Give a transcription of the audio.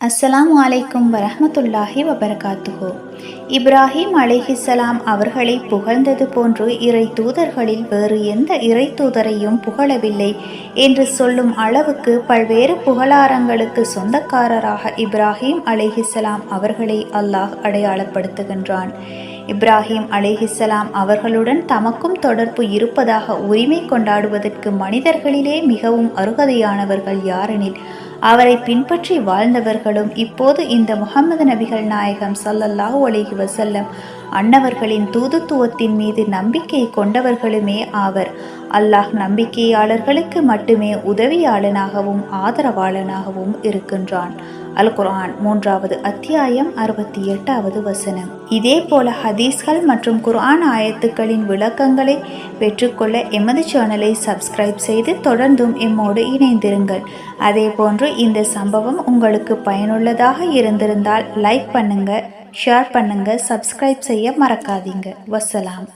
அஸ்ஸலாமு வலைக்கும் வரமத்துல்லாஹி வபரகாத்துஹோ. இப்ராஹிம் அலிஹிசலாம் அவர்களை புகழ்ந்தது போன்று இறை தூதர்களில் வேறு எந்த இறை தூதரையும் புகழவில்லை என்று சொல்லும் அளவுக்கு பல்வேறு புகழாரங்களுக்கு சொந்தக்காரராக இப்ராஹிம் அலிஹிசலாம் அவர்களை அல்லாஹ் அடையாளப்படுத்துகின்றான். இப்ராஹிம் அலைஹிஸ்ஸலாம் அவர்களுடன் தமக்கும் தொடர்பு இருப்பதாக உரிமை கொண்டாடுவதற்கு மனிதர்களிலே மிகவும் அருகதையானவர்கள் யாரெனில் அவரை பின்பற்றி வாழ்ந்தவர்களும் இப்போது இந்த முகமது நபிகள் நாயகம் சல்லல்லாஹு அலிஹி வசல்லம் அன்னவர்களின் தூதுத்துவத்தின் மீது நம்பிக்கை கொண்டவர்களுமே ஆவர். அல்லாஹ் நம்பிக்கையாளர்களுக்கு மட்டுமே உதவியாளனாகவும் ஆதரவாளனாகவும் இருக்கின்றான். அல் குர்ஆன் மூன்றாவது அத்தியாயம் அறுபத்தி எட்டாவது வசனம். இதே போல ஹதீஸ்கள் மற்றும் குர்ஆன் ஆயத்துக்களின் விளக்கங்களை பெற்றுக்கொள்ள எமது சேனலை சப்ஸ்கிரைப் செய்து தொடர்ந்தும் எம்மோடு இணைந்திருங்கள். அதே போன்று இந்த சம்பவம் உங்களுக்கு பயனுள்ளதாக இருந்திருந்தால் லைக் பண்ணுங்க ஷேர் பண்ணுங்க சப்ஸ்கிரைப் செய்ய மறக்காதீங்க. வசலாம்.